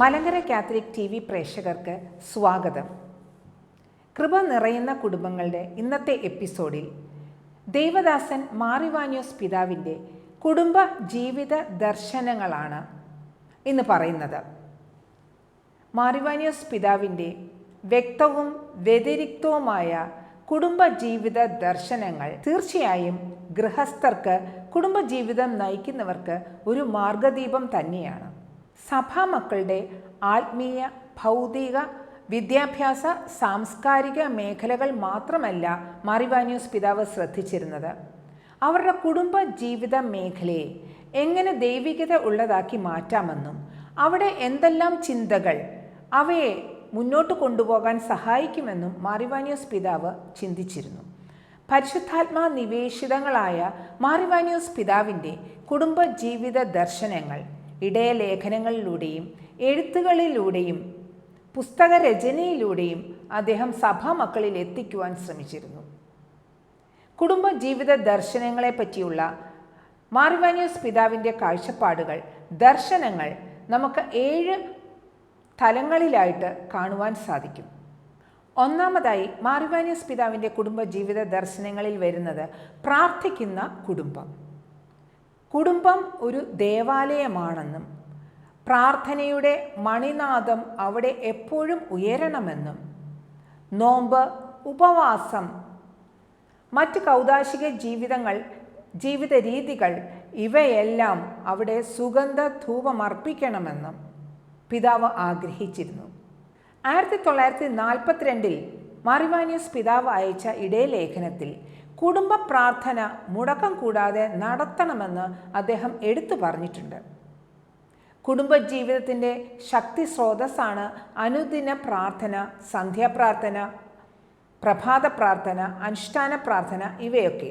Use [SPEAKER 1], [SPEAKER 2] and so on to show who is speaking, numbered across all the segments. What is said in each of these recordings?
[SPEAKER 1] Malankara Catholic T V പ്രേക്ഷകർക്ക് സ്വാഗതം. കൃപ നിറയുന്ന കുടുംബങ്ങളുടെ ഇന്നത്തെ എപ്പിസോഡിൽ ദേവദാസൻ മാറിവാനിയോസ് പിതാവിന്റെ കുടുംബ ജീവിത ദർശനങ്ങളാണ് ഇന്ന് പറയുന്നത്. മാറിവാനിയോസ് പിതാവിന്റെ വ്യക്തവും വ്യതിരിക്തവുമായ കുടുംബ ജീവിത ദർശനങ്ങൾ തീർച്ചയായും ഗൃഹസ്ഥർക്ക് കുടുംബജീവിതം നയിക്കുന്നവർക്ക് ഒരു മാർഗദീപം തന്നെയാണ്. സഭാമക്കളുടെ ആത്മീയ ഭൗതിക വിദ്യാഭ്യാസ സാംസ്കാരിക മേഖലകൾ മാത്രമല്ല മാറിവാന്യൂസ് പിതാവ് ശ്രദ്ധിച്ചിരുന്നത്. അവരുടെ കുടുംബ ജീവിത മേഖലയെ എങ്ങനെ ദൈവികത ഉള്ളതാക്കി മാറ്റാമെന്നും അവിടെ എന്തെല്ലാം ചിന്തകൾ അവയെ മുന്നോട്ട് കൊണ്ടുപോകാൻ സഹായിക്കുമെന്നും മാറിവാന്യൂസ് പിതാവ് ചിന്തിച്ചിരുന്നു. പരിശുദ്ധാത്മാ നിവേശിതങ്ങളായ മാറിവാന്യൂസ് പിതാവിന്റെ കുടുംബ ജീവിത ദർശനങ്ങൾ ഇടയ ലേഖനങ്ങളിലൂടെയും എഴുത്തുകളിലൂടെയും പുസ്തകരചനയിലൂടെയും അദ്ദേഹം സഭാമക്കളിൽ എത്തിക്കുവാൻ ശ്രമിച്ചിരുന്നു. കുടുംബ ജീവിത ദർശനങ്ങളെ പറ്റിയുള്ള മാറിവാന്യൂസ് പിതാവിന്റെ കാഴ്ചപ്പാടുകൾ ദർശനങ്ങൾ നമുക്ക് ഏഴ് തലങ്ങളിലായിട്ട് കാണുവാൻ സാധിക്കും. ഒന്നാമതായി മാർവാനിയസ് പിതാവിന്റെ കുടുംബ ജീവിത ദർശനങ്ങളിൽ വരുന്നത് പ്രാർത്ഥിക്കുന്ന കുടുംബം. കുടുംബം ഒരു ദേവാലയമാണെന്നും പ്രാർത്ഥനയുടെ മണിനാദം അവിടെ എപ്പോഴും ഉയരണമെന്നും നോമ്പ് ഉപവാസം മറ്റ് കൗതാശിക ജീവിതങ്ങൾ ജീവിത രീതികൾ ഇവയെല്ലാം അവിടെ സുഗന്ധ ധൂപമർപ്പിക്കണമെന്നും പിതാവ് ആഗ്രഹിച്ചിരുന്നു. ആയിരത്തി തൊള്ളായിരത്തി നാൽപ്പത്തിരണ്ടിൽ മറിവാനിയസ് പിതാവ് അയച്ച ഇടയലേഖനത്തിൽ കുടുംബ പ്രാർത്ഥന മുടക്കം കൂടാതെ നടത്തണമെന്ന് അദ്ദേഹം എടുത്തു പറഞ്ഞിട്ടുണ്ട്. കുടുംബജീവിതത്തിന്റെ ശക്തി സ്രോതസ്സാണ് അനുദിന പ്രാർത്ഥന സന്ധ്യാപ്രാർത്ഥന പ്രഭാത പ്രാർത്ഥന അനുഷ്ഠാന പ്രാർത്ഥന ഇവയൊക്കെ.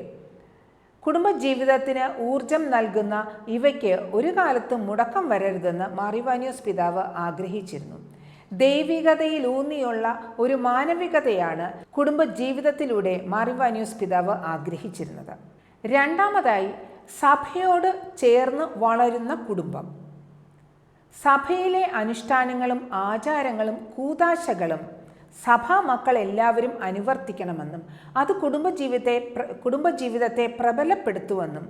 [SPEAKER 1] കുടുംബജീവിതത്തിന് ഊർജം നൽകുന്ന ഇവയ്ക്ക് ഒരു കാലത്തും മുടക്കം വരരുതെന്ന് മാറിവാനിയോസ് പിതാവ് ആഗ്രഹിച്ചിരുന്നു. ദൈവികതയിൽ ഊന്നിയുള്ള ഒരു മാനവികതയാണ് കുടുംബ കുടുംബജീവിതത്തിലൂടെ മാറിവാന്യൂസ് പിതാവ് ആഗ്രഹിച്ചിരുന്നത്. രണ്ടാമതായി സഭയോട് ചേർന്ന് വളരുന്ന കുടുംബം. സഭയിലെ അനുഷ്ഠാനങ്ങളും ആചാരങ്ങളും കൂതാശകളും സഭാ മക്കൾ എല്ലാവരും അനുവർത്തിക്കണമെന്നും അത് കുടുംബജീവിതത്തെ കുടുംബജീവിതത്തെ പ്രബലപ്പെടുത്തുമെന്നും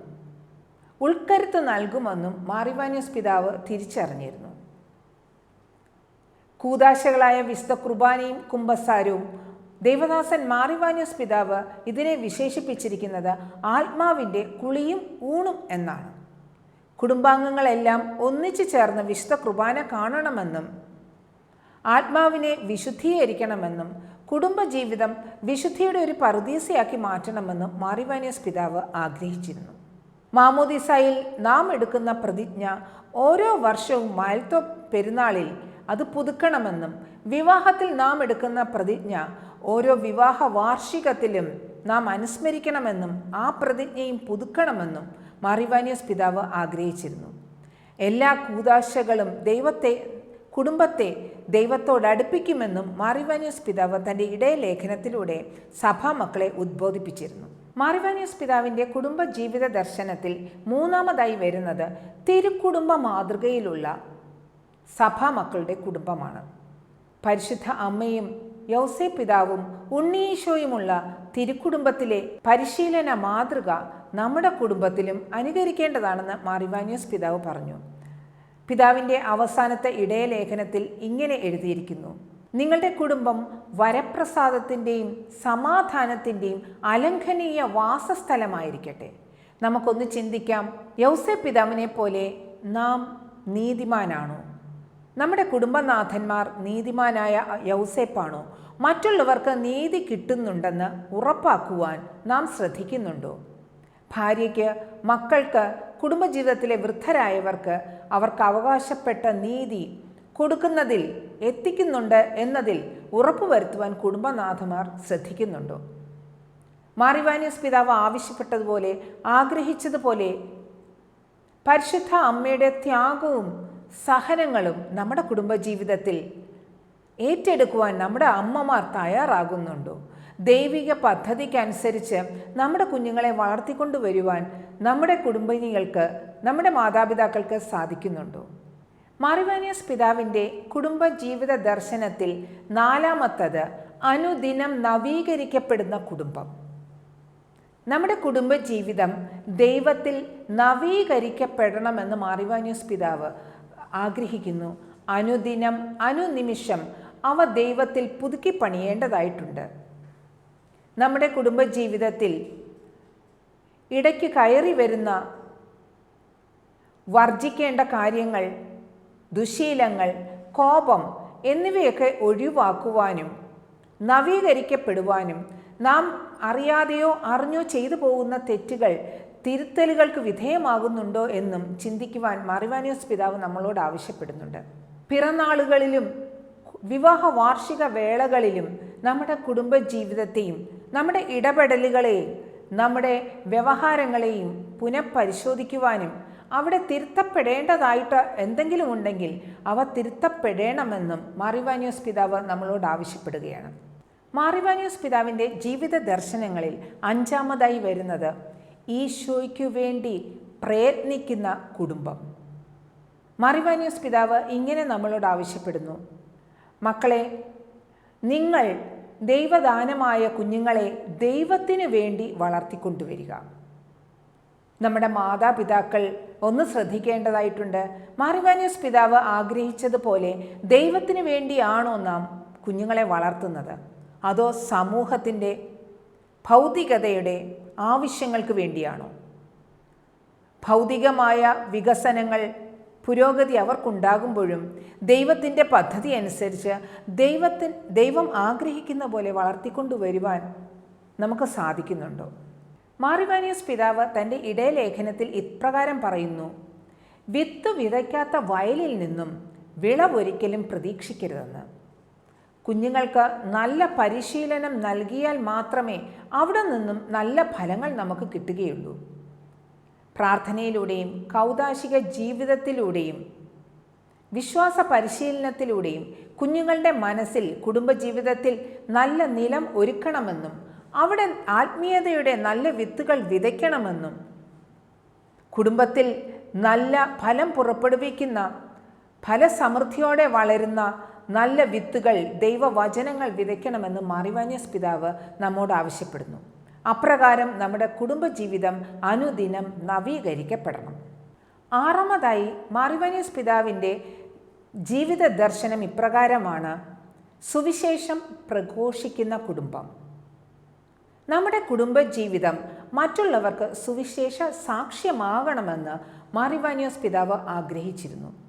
[SPEAKER 1] ഉൾക്കരുത്ത് നൽകുമെന്നും മാറിവാന്യൂസ് പിതാവ് തിരിച്ചറിഞ്ഞിരുന്നു. കൂതാശകളായ വിശുദ്ധ കുർബാനയും കുംഭസാരവും ദേവദാസൻ മാറിവാന്യൂസ് പിതാവ് ഇതിനെ വിശേഷിപ്പിച്ചിരിക്കുന്നത് ആത്മാവിന്റെ കുളിയും ഊണും എന്നാണ്. കുടുംബാംഗങ്ങളെല്ലാം ഒന്നിച്ചു ചേർന്ന് വിശുദ്ധ കുർബാന കാണണമെന്നും ആത്മാവിനെ വിശുദ്ധീകരിക്കണമെന്നും കുടുംബജീവിതം വിശുദ്ധിയുടെ ഒരു പറുദീസയാക്കി മാറ്റണമെന്നും മാറിവാനിയസ് പിതാവ് ആഗ്രഹിച്ചിരുന്നു. മാമോദിസായിൽ നാം എടുക്കുന്ന പ്രതിജ്ഞ ഓരോ വർഷവും മാൽത്തോ പെരുന്നാളിൽ അത് പുതുക്കണമെന്നും വിവാഹത്തിൽ നാം എടുക്കുന്ന പ്രതിജ്ഞ ഓരോ വിവാഹ വാർഷികത്തിലും നാം അനുസ്മരിക്കണമെന്നും ആ പ്രതിജ്ഞയും പുതുക്കണമെന്നും മാറിവാനിയസ് പിതാവ് ആഗ്രഹിച്ചിരുന്നു. എല്ലാ കൂതാശകളും ദൈവത്തെ കുടുംബത്തെ ദൈവത്തോട് അടുപ്പിക്കുമെന്നും മാറിവാനിയസ് പിതാവ് തന്റെ ഇടയലേഖനത്തിലൂടെ സഭാമക്കളെ ഉദ്ബോധിപ്പിച്ചിരുന്നു. മാറിവാനിയസ് പിതാവിന്റെ കുടുംബ ജീവിത ദർശനത്തിൽ മൂന്നാമതായി വരുന്നത് തിരുക്കുടുംബ മാതൃകയിലുള്ള സഭാമക്കളുടെ കുടുംബമാണ്. പരിശുദ്ധ അമ്മയും യൗസേ പിതാവും ഉണ്ണീശോയുമുള്ള തിരുക്കുടുംബത്തിലെ പരിശീലന മാതൃക നമ്മുടെ കുടുംബത്തിലും അനുകരിക്കേണ്ടതാണെന്ന് മാറിവാനിയോസ് പിതാവ് പറഞ്ഞു. പിതാവിന്റെ അവസാനത്തെ ഇടയലേഖനത്തിൽ ഇങ്ങനെ എഴുതിയിരിക്കുന്നു. നിങ്ങളുടെ കുടുംബം വരപ്രസാദത്തിന്റെയും സമാധാനത്തിന്റെയും അലംഘനീയ വാസസ്ഥലമായിരിക്കട്ടെ. നമുക്കൊന്ന് ചിന്തിക്കാം യൗസെ പിതാവിനെ പോലെ നാം നീതിമാനാണോ? നമ്മുടെ കുടുംബനാഥന്മാർ നീതിമാനായ യൗസേപ്പാണോ? മറ്റുള്ളവർക്ക് നീതി കിട്ടുന്നുണ്ടെന്ന് ഉറപ്പാക്കുവാൻ നാം ശ്രദ്ധിക്കുന്നുണ്ടോ? ഭാര്യയ്ക്ക് മക്കൾക്ക് കുടുംബജീവിതത്തിലെ വൃദ്ധരായവർക്ക് അവർക്ക് അവകാശപ്പെട്ട നീതി കൊടുക്കുന്നതിൽ എത്തിക്കുന്നുണ്ട് എന്നതിൽ ഉറപ്പുവരുത്തുവാൻ കുടുംബനാഥന്മാർ ശ്രദ്ധിക്കുന്നുണ്ടോ? മാറിവാനിയസ് പിതാവ് ആവശ്യപ്പെട്ടതുപോലെ ആഗ്രഹിച്ചതുപോലെ പരിശുദ്ധ അമ്മയുടെ ത്യാഗവും സഹനങ്ങളും നമ്മുടെ കുടുംബജീവിതത്തിൽ ഏറ്റെടുക്കുവാൻ നമ്മുടെ അമ്മമാർ തയ്യാറാകുന്നുണ്ടോ? ദൈവിക പദ്ധതിക്കനുസരിച്ച് നമ്മുടെ കുഞ്ഞുങ്ങളെ വളർത്തിക്കൊണ്ടുവരുവാൻ നമ്മുടെ കുടുംബിനികൾക്ക് നമ്മുടെ മാതാപിതാക്കൾക്ക് സാധിക്കുന്നുണ്ടോ? മറിവാനിയസ് പിതാവിന്റെ കുടുംബജീവിത ദർശനത്തിൽ നാലാമത്തത് അനുദിനം നവീകരിക്കപ്പെടുന്ന കുടുംബം. നമ്മുടെ കുടുംബജീവിതം ദൈവത്തിൽ നവീകരിക്കപ്പെടണമെന്ന് മാറിവാനിയസ് പിതാവ് ആഗ്രഹിക്കുന്നു. അനുദിനം അനുനിമിഷം അവ ദൈവത്തിൽ പുതുക്കി പണിയേണ്ടതായിട്ടുണ്ട്. നമ്മുടെ കുടുംബജീവിതത്തിൽ ഇടയ്ക്ക് കയറി വരുന്ന വർജിക്കേണ്ട കാര്യങ്ങൾ ദുശീലങ്ങൾ കോപം എന്നിവയൊക്കെ ഒഴിവാക്കുവാനും നവീകരിക്കപ്പെടുവാനും നാം അറിയാതെയോ അറിഞ്ഞോ ചെയ്തു പോകുന്ന തെറ്റുകൾ തിരുത്തലുകൾക്ക് വിധേയമാകുന്നുണ്ടോ എന്നും ചിന്തിക്കുവാൻ മറിവാനിയോസ് പിതാവ് നമ്മളോട് ആവശ്യപ്പെടുന്നുണ്ട്. പിറന്നാളുകളിലും വിവാഹ വാർഷിക വേളകളിലും നമ്മുടെ കുടുംബ ജീവിതത്തെയും നമ്മുടെ ഇടപെടലുകളെയും നമ്മുടെ വ്യവഹാരങ്ങളെയും പുനഃപരിശോധിക്കുവാനും അവിടെ തിരുത്തപ്പെടേണ്ടതായിട്ട് എന്തെങ്കിലും ഉണ്ടെങ്കിൽ അവ തിരുത്തപ്പെടേണമെന്നും മാറിവാനിയോസ് പിതാവ് നമ്മളോട് ആവശ്യപ്പെടുകയാണ്. മാറിവാനിയോസ് പിതാവിന്റെ ജീവിത ദർശനങ്ങളിൽ അഞ്ചാമതായി വരുന്നത് ഈശോയ്ക്കു വേണ്ടി പ്രയത്നിക്കുന്ന കുടുംബം. മറിവാനിയസ് പിതാവ് ഇങ്ങനെ നമ്മളോട് ആവശ്യപ്പെടുന്നു. മക്കളെ നിങ്ങൾ ദൈവദാനമായ കുഞ്ഞുങ്ങളെ ദൈവത്തിന് വേണ്ടി വളർത്തിക്കൊണ്ടുവരിക. നമ്മുടെ മാതാപിതാക്കൾ ഒന്ന് ശ്രദ്ധിക്കേണ്ടതായിട്ടുണ്ട്. മാറിവാനിയസ് പിതാവ് ആഗ്രഹിച്ചതുപോലെ ദൈവത്തിന് വേണ്ടിയാണോ നാം കുഞ്ഞുങ്ങളെ വളർത്തുന്നത്? അതോ സമൂഹത്തിന്റെ ഭൗതികതയുടെ ആവശ്യങ്ങൾക്ക് വേണ്ടിയാണോ? ഭൗതികമായ വികസനങ്ങൾ പുരോഗതി അവർക്കുണ്ടാകുമ്പോഴും ദൈവത്തിന്റെ പദ്ധതി അനുസരിച്ച് ദൈവത്തിൻ ദൈവം ആഗ്രഹിക്കുന്ന പോലെ വളർത്തിക്കൊണ്ടുവരുവാൻ നമുക്ക് സാധിക്കുന്നുണ്ടോ? മാറിവാനിയസ് പിതാവ് തന്റെ ഇടയലേഖനത്തിൽ ഇപ്രകാരം പറയുന്നു വിത്ത് വിതയ്ക്കാത്ത വയലിൽ നിന്നും വിളവൊരിക്കലും പ്രതീക്ഷിക്കരുതെന്ന്. കുഞ്ഞുങ്ങൾക്ക് നല്ല പരിശീലനം നൽകിയാൽ മാത്രമേ അവിടെ നിന്നും നല്ല ഫലങ്ങൾ നമുക്ക് കിട്ടുകയുള്ളൂ. പ്രാർത്ഥനയിലൂടെയും കൗതാശിക ജീവിതത്തിലൂടെയും വിശ്വാസ പരിശീലനത്തിലൂടെയും കുഞ്ഞുങ്ങളുടെ മനസ്സിൽ കുടുംബജീവിതത്തിൽ നല്ല നിലം ഒരുക്കണമെന്നും അവിടെ ആത്മീയതയുടെ നല്ല വിത്തുകൾ വിതയ്ക്കണമെന്നും കുടുംബത്തിൽ നല്ല ഫലം പുറപ്പെടുവിക്കുന്ന ഫലസമൃദ്ധിയോടെ വളരുന്ന നല്ല വിത്തുകൾ ദൈവവചനങ്ങൾ വിതയ്ക്കണമെന്ന് മറിവാനിയസ് പിതാവ് നമ്മോട് ആവശ്യപ്പെടുന്നു. അപ്രകാരം നമ്മുടെ കുടുംബജീവിതം അനുദിനം നവീകരിക്കപ്പെടണം. ആറാമതായി മാറിവാന്യസ് പിതാവിന്റെ ജീവിത ദർശനം ഇപ്രകാരമാണ് സുവിശേഷം പ്രഘോഷിക്കുന്ന കുടുംബം. നമ്മുടെ കുടുംബജീവിതം മറ്റുള്ളവർക്ക് സുവിശേഷ സാക്ഷ്യമാകണമെന്ന് മാറിവാനിയോസ് പിതാവ് ആഗ്രഹിച്ചിരുന്നു.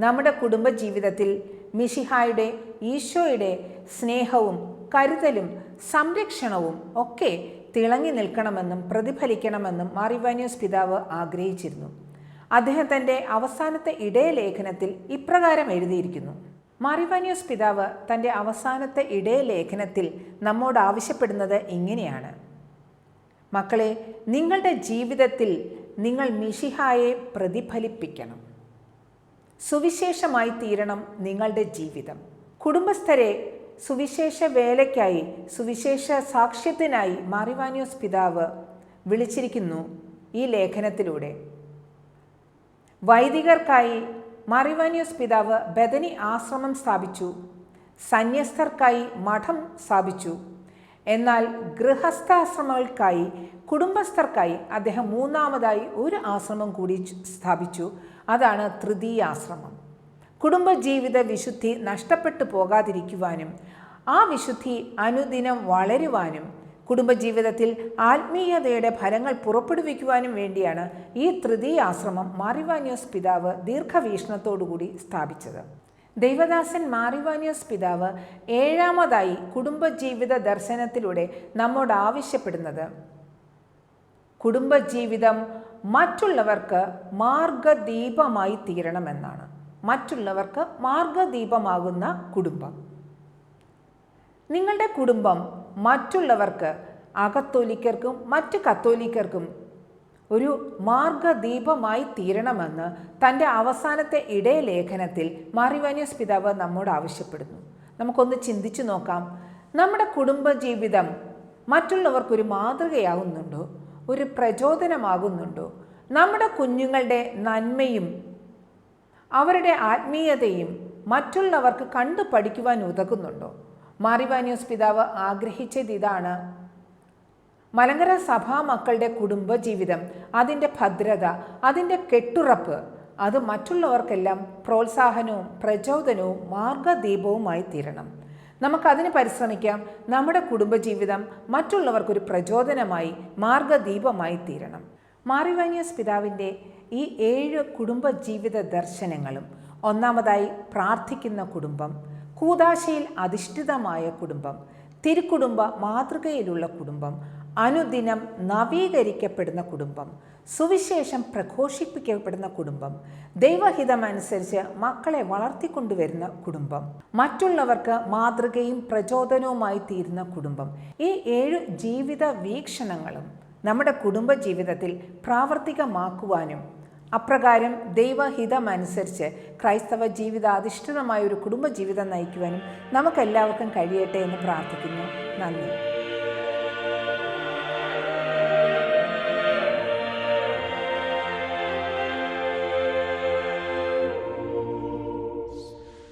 [SPEAKER 1] നമ്മുടെ കുടുംബജീവിതത്തിൽ മിഷിഹായുടെ ഈശോയുടെ സ്നേഹവും കരുതലും സംരക്ഷണവും ഒക്കെ തിളങ്ങി നിൽക്കണമെന്നും പ്രതിഫലിക്കണമെന്നും മാറിവാനിയോസ് പിതാവ് ആഗ്രഹിച്ചിരുന്നു. അദ്ദേഹം തന്റെ അവസാനത്തെ ഇടയലേഖനത്തിൽ ഇപ്രകാരം എഴുതിയിരിക്കുന്നു. മാറിവാനിയോസ് പിതാവ് തന്റെ അവസാനത്തെ ഇടയലേഖനത്തിൽ നമ്മോട് ആവശ്യപ്പെടുന്നത് ഇങ്ങനെയാണ്. മക്കളെ നിങ്ങളുടെ ജീവിതത്തിൽ നിങ്ങൾ മിഷിഹായെ പ്രതിഫലിപ്പിക്കണം. സുവിശേഷമായി തീരണം നിങ്ങളുടെ ജീവിതം. കുടുംബസ്ഥരെ സുവിശേഷ വേലയ്ക്കായി സുവിശേഷ സാക്ഷ്യത്തിനായി മാറിവാനിയോസ് പിതാവ് വിളിച്ചിരിക്കുന്നു ഈ ലേഖനത്തിലൂടെ. വൈദികർക്കായി മാറിവാനിയോസ് പിതാവ് ബദനി ആശ്രമം സ്ഥാപിച്ചു. സന്യസ്തർക്കായി മഠം സ്ഥാപിച്ചു. എന്നാൽ ഗൃഹസ്ഥാശ്രമങ്ങൾക്കായി കുടുംബസ്ഥർക്കായി അദ്ദേഹം മൂന്നാമതായി ഒരു ആശ്രമം കൂടി സ്ഥാപിച്ചു. അതാണ് തൃതീയാശ്രമം. കുടുംബജീവിത വിശുദ്ധി നഷ്ടപ്പെട്ടു പോകാതിരിക്കുവാനും ആ വിശുദ്ധി അനുദിനം വളരുവാനും കുടുംബജീവിതത്തിൽ ആത്മീയതയുടെ ഫലങ്ങൾ പുറപ്പെടുവിക്കുവാനും വേണ്ടിയാണ് ഈ തൃതീയാശ്രമം മാറിവാനിയോസ് പിതാവ് ദീർഘവീക്ഷണത്തോടുകൂടി സ്ഥാപിച്ചത്. ദൈവദാസൻ മാറിവാനിയോസ് പിതാവ് ഏഴാമതായി കുടുംബജീവിത ദർശനത്തിലൂടെ നമ്മോട് ആവശ്യപ്പെടുന്നത് കുടുംബജീവിതം മറ്റുള്ളവർക്ക് മാർഗദീപമായി തീരണമെന്നാണ്. മറ്റുള്ളവർക്ക് മാർഗദീപമാകുന്ന കുടുംബം. നിങ്ങളുടെ കുടുംബം മറ്റുള്ളവർക്ക് അകത്തോലിക്കർക്കും മറ്റ് കത്തോലിക്കർക്കും ഒരു മാർഗദീപമായി തീരണമെന്ന് തന്റെ അവസാനത്തെ ഇടയലേഖനത്തിൽ മാറിവാനിയസ് പിതാവ് നമ്മോട് ആവശ്യപ്പെടുന്നു. നമുക്കൊന്ന് ചിന്തിച്ചു നോക്കാം. നമ്മുടെ കുടുംബജീവിതം മറ്റുള്ളവർക്കൊരു മാതൃകയാകുന്നുണ്ടോ ഒരു പ്രചോദനമാകുന്നുണ്ടോ? നമ്മുടെ കുഞ്ഞുങ്ങളുടെ നന്മയും അവരുടെ ആത്മീയതയും മറ്റുള്ളവർക്ക് കണ്ടു പഠിക്കുവാൻ ഉതകുന്നുണ്ടോ? മാറിവാനിയോസ് പിതാവ് ആഗ്രഹിച്ചത് ഇതാണ്. മലങ്കര സഭാ മക്കളുടെ കുടുംബജീവിതം അതിന്റെ ഭദ്രത അതിന്റെ കെട്ടുറപ്പ് അത് മറ്റുള്ളവർക്കെല്ലാം പ്രോത്സാഹനവും പ്രചോദനവും മാർഗദീപവുമായി തീരണം നമുക്കതിന് പരിശ്രമിക്കാം. നമ്മുടെ കുടുംബജീവിതം മറ്റുള്ളവർക്കൊരു പ്രചോദനമായി മാർഗദീപമായി തീരണം. മാറിവാനിയസ് പിതാവിന്റെ ഈ ഏഴ് കുടുംബജീവിത ദർശനങ്ങളും ഒന്നാമതായി പ്രാർത്ഥിക്കുന്ന കുടുംബം കൂതാശയിൽ അധിഷ്ഠിതമായ കുടുംബം തിരുക്കുടുംബ മാതൃകയിലുള്ള കുടുംബം അനുദിനം നവീകരിക്കപ്പെടുന്ന കുടുംബം സുവിശേഷം പ്രഘോഷിപ്പിക്കപ്പെടുന്ന കുടുംബം ദൈവഹിതമനുസരിച്ച് മക്കളെ വളർത്തിക്കൊണ്ടുവരുന്ന കുടുംബം മറ്റുള്ളവർക്ക് മാതൃകയും പ്രചോദനവുമായി തീരുന്ന കുടുംബം. ഈ ഏഴ് ജീവിത വീക്ഷണങ്ങളും നമ്മുടെ കുടുംബ ജീവിതത്തിൽ പ്രാവർത്തികമാക്കുവാനും അപ്രകാരം ദൈവഹിതമനുസരിച്ച് ക്രൈസ്തവ ജീവിതാധിഷ്ഠിതമായ ഒരു കുടുംബജീവിതം നയിക്കുവാനും നമുക്കെല്ലാവർക്കും കഴിയട്ടെ എന്ന് പ്രാർത്ഥിക്കുന്നു. നന്ദി.